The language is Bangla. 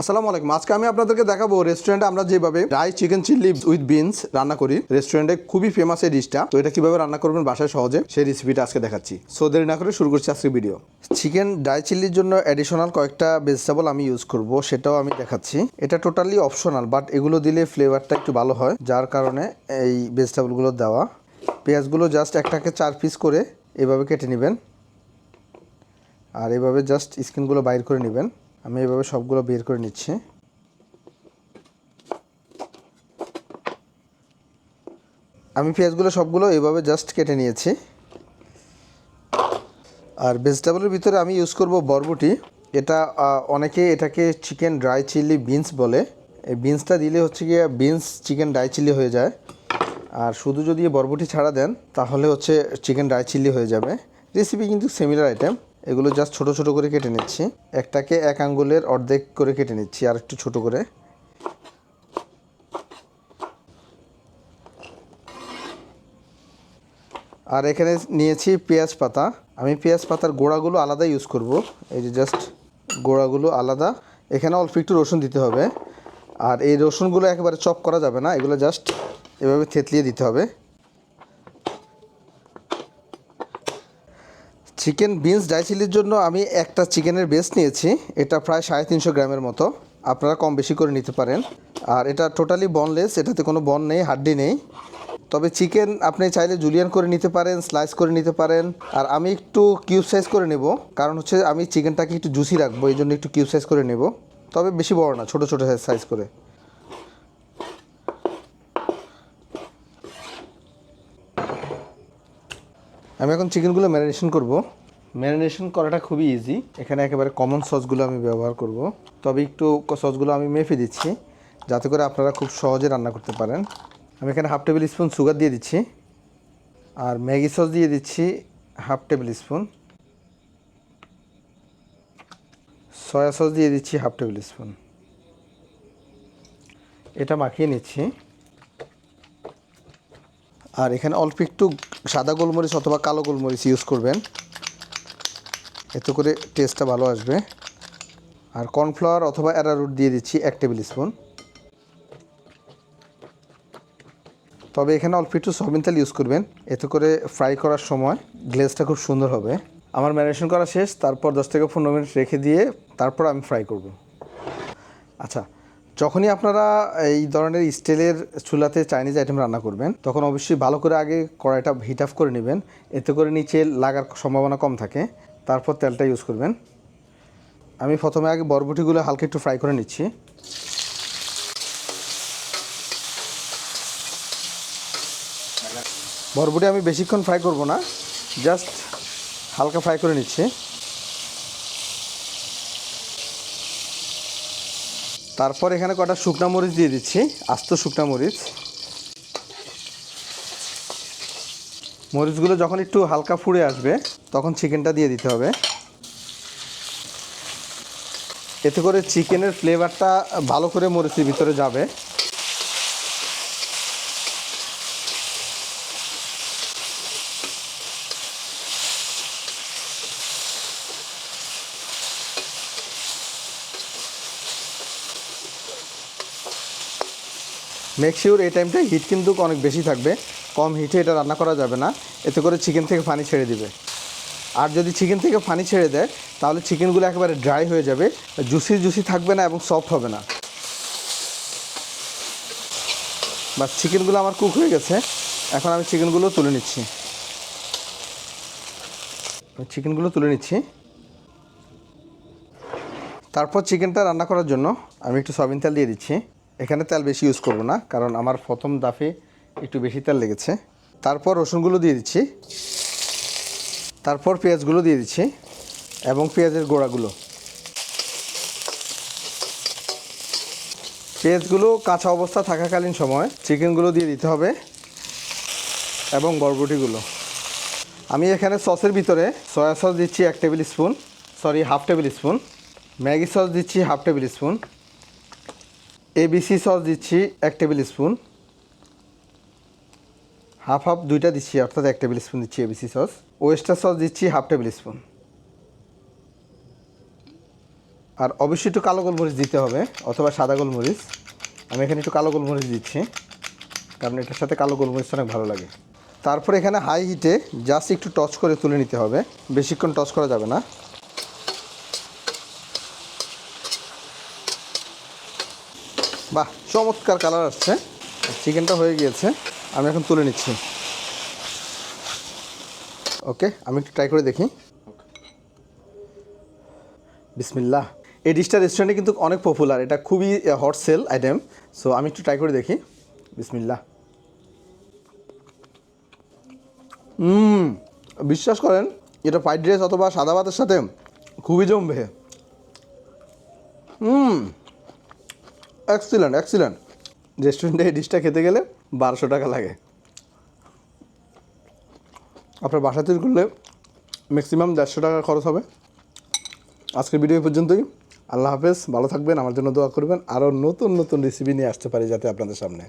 আসসালামু আলাইকুম। আজকে আমি আপনাদেরকে দেখাবো রেস্টুরেন্টে আমরা যেভাবে dry chicken chilli with beans রান্না করি। রেস্টুরেন্টে খুবই ফেমাস এই ডিশটা তো এটা কীভাবে রান্না করবেন বাসায় সহজে, সেই রেসিপিটা আজকে দেখাচ্ছি। সো দেরি না করে শুরু করছি আজকে ভিডিও চিকেন ড্রাই চিল্লির জন্য অ্যাডিশনাল কয়েকটা ভেজিটেবল আমি ইউজ করব, সেটাও আমি দেখাচ্ছি। এটা টোটালি অপশনাল বাট এগুলো দিলে ফ্লেভারটা একটু ভালো হয়, যার কারণে এই ভেজিটেবলগুলো দেওয়া। পেঁয়াজগুলো জাস্ট একটাকে চার পিস করে এভাবে কেটে নেবেন। আর এভাবে জাস্ট স্কিনগুলো বাইর করে নেবেন। আমি এভাবে সবগুলো বের করে নিচ্ছি। আমি পেঁয়াজগুলো সবগুলো এভাবে জাস্ট কেটে নিয়েছি। আর ভেজিটেবলের ভিতরে আমি ইউজ করব বরবটি। এটা অনেকে এটাকে চিকেন ড্রাই চিলি বিনস বলে। এই বিনসটা দিলে হচ্ছে গিয়ে বিনস চিকেন ড্রাই চিলি হয়ে যায়। আর শুধু যদি বরবটি ছাড়া দেন, তাহলে হচ্ছে চিকেন ড্রাই চিলি হয়ে যাবে। রেসিপি কিন্তু সিমিলার আইটেম এগুলো জাস্ট ছোট ছোট করে কেটে নিচ্ছি। একটাকে এক আঙ্গুলের অর্ধেক করে কেটে নিচ্ছি, আর একটু ছোট করে। আর এখানে নিয়েছি পেঁয়াজ পাতা। আমি পেঁয়াজ পাতার গোড়াগুলো আলাদা ইউজ করব। এই যে জাস্ট গোড়াগুলো আলাদা। এখানে অল্প একটু রসুন দিতে হবে। আর এই রসুনগুলো একেবারে চপ করা যাবে না, এগুলো জাস্ট এভাবে থেতলিয়ে দিতে হবে। চিকেন বিনস ডাই চিলির জন্য আমি একটা চিকেনের বেস নিয়েছি। এটা প্রায় সাড়ে তিনশো গ্রামের মতো। আপনারা কম বেশি করে নিতে পারেন। আর এটা টোটালি বনলেস এটাতে কোনো বন নেই, হাড্ডি নেই। তবে চিকেন আপনি চাইলে জুলিয়ান করে নিতে পারেন স্লাইস করে নিতে পারেন। আর আমি একটু কিউব সাইজ করে নেব। কারণ হচ্ছে আমি চিকেনটাকে একটু জুসি রাখব এই জন্য একটু কিউব সাইজ করে নেব। তবে বেশি বড় না, ছোটো ছোটো সাইজ করে। আমি এখন চিকেনগুলো ম্যারিনেশন করব। ম্যারিনেশন করাটা খুবই ইজি এখানে একেবারে কমন সসগুলো আমি ব্যবহার করব। তবে একটু সসগুলো আমি মেপে দিচ্ছি, যাতে করে আপনারা খুব সহজে রান্না করতে পারেন। আমি এখানে হাফ টেবিল স্পুন সুগার দিয়ে দিচ্ছি। আর ম্যাগি সস দিয়ে দিচ্ছি half tablespoon soya sauce দিয়ে দিচ্ছি হাফ টেবিল স্পুন এটা মাখিয়ে নিচ্ছি। আর এখানে অল্প একটু সাদা গোলমরিচ অথবা কালো গোলমরিচ ইউজ করবেন। এতে করে টেস্টটা ভালো আসবে। আর কর্নফ্লাওয়ার অথবা অ্যারারুট দিয়ে দিচ্ছি এক টেবিল স্পুন তবে এখানে অল্প একটু সয়াবিন তেল ইউজ করবেন। এতে করে ফ্রাই করার সময় গ্লেজটা খুব সুন্দর হবে। আমার ম্যারিনেশন করা শেষ, তারপর দশ থেকে পনেরো মিনিট রেখে দিয়ে তারপর আমি ফ্রাই করব। আচ্ছা যখনই আপনারা এই ধরনের স্টিলের চুলাতে চাইনিজ আইটেম রান্না করবেন, তখন অবশ্যই ভালো করে আগে কড়াইটা হিট আপ করে নেবেন। এতে করে নিচে লাগার সম্ভাবনা কম থাকে। তারপর তেলটা ইউজ করবেন। আমি প্রথমে আগে বরবটিগুলো হালকা একটু ফ্রাই করে নিচ্ছি। বরবটি আমি বেশিক্ষণ ফ্রাই করব না জাস্ট হালকা ফ্রাই করে নিচ্ছি। তারপর এখানে কটা শুকনা মরিচ দিয়ে দিচ্ছি, আস্ত শুকনা মরিচ। মরিচগুলো যখন একটু হালকা ফুড়ে আসবে, তখন চিকেনটা দিয়ে দিতে হবে। এতে করে চিকেনের ফ্লেভারটা ভালো করে মরিচের ভিতরে যাবে। মেক শিওর এই টাইমটা হিট কিন্তু অনেক বেশি থাকবে। কম হিটে এটা রান্না করা যাবে না। এতে করে চিকেন থেকে পানি ছেড়ে দিবে। আর যদি চিকেন থেকে পানি ছেড়ে দেয়, তাহলে চিকেনগুলো একেবারে ড্রাই হয়ে যাবে। জুসি জুসি থাকবে না এবং সফট হবে না। বাস চিকেনগুলো আমার কুক হয়ে গেছে। এখন আমি চিকেনগুলো তুলে নিচ্ছি। চিকেনগুলো তুলে নিচ্ছি। তারপর চিকেনটা রান্না করার জন্য আমি একটু সয়াবিন তেল দিয়ে দিচ্ছি। এখানে তেল বেশি ইউজ করব না, কারণ আমার প্রথম দাফে একটু বেশি তেল লেগেছে। তারপর রসুনগুলো দিয়ে দিচ্ছি। তারপর পেঁয়াজগুলো দিয়ে দিচ্ছি এবং পেঁয়াজের গোড়াগুলো। পেঁয়াজগুলো কাঁচা অবস্থা থাকাকালীন সময় চিকেনগুলো দিয়ে দিতে হবে এবং বরবটিগুলো। আমি এখানে সসের ভিতরে সয়া সস দিচ্ছি এক tablespoon, sorry, half tablespoon, Maggi sauce দিচ্ছি half tablespoon ABC sauce দিচ্ছি এক টেবিল স্পুন। হাফ হাফ দুইটা দিচ্ছি, অর্থাৎ এক টেবিল স্পুন দিচ্ছি এবিসি সস। ওয়েস্টার সস দিচ্ছি হাফ টেবিল স্পুন। আর অবশ্যই একটু কালো গোলমরিচ দিতে হবে, অথবা সাদা গোলমরিচ। আমি এখানে একটু কালো গোলমরিচ দিচ্ছি, কারণ এটার সাথে কালো গোলমরিচ অনেক ভালো লাগে। তারপর এখানে হাই হিটে জাস্ট একটু টচ করে তুলে নিতে হবে, বেশিক্ষণ টচ করা যাবে না। বাহ, চমৎকার কালার আসছে। চিকেনটা হয়ে গিয়েছে। আমি এখন তুলে নিচ্ছি। ওকে আমি একটু ট্রাই করে দেখি। বিসমিল্লাহ। এই ডিশটা রেস্টুরেন্টে কিন্তু অনেক পপুলার এটা খুবই হট সেল আইটেম সো আমি একটু ট্রাই করে দেখি। বিসমিল্লাহ। বিশ্বাস করেন, এটা ফ্রাইড রাইস অথবা সাদা ভাতের সাথে খুবই জমবে। হুম এক্সিলেন্ট এক্সিলেন্ট রেস্টুরেন্টে এই ডিশটা খেতে গেলে বারোশো টাকা লাগে। আপনার বাসা তৈরি করলে ম্যাক্সিমাম দেড়শো টাকা খরচ হবে। আজকের ভিডিও পর্যন্তই। আল্লাহ হাফেজ, ভালো থাকবেন, আমার জন্য দোয়া করবেন। আরও নতুন নতুন রেসিপি নিয়ে আসতে পারি যাতে আপনাদের সামনে।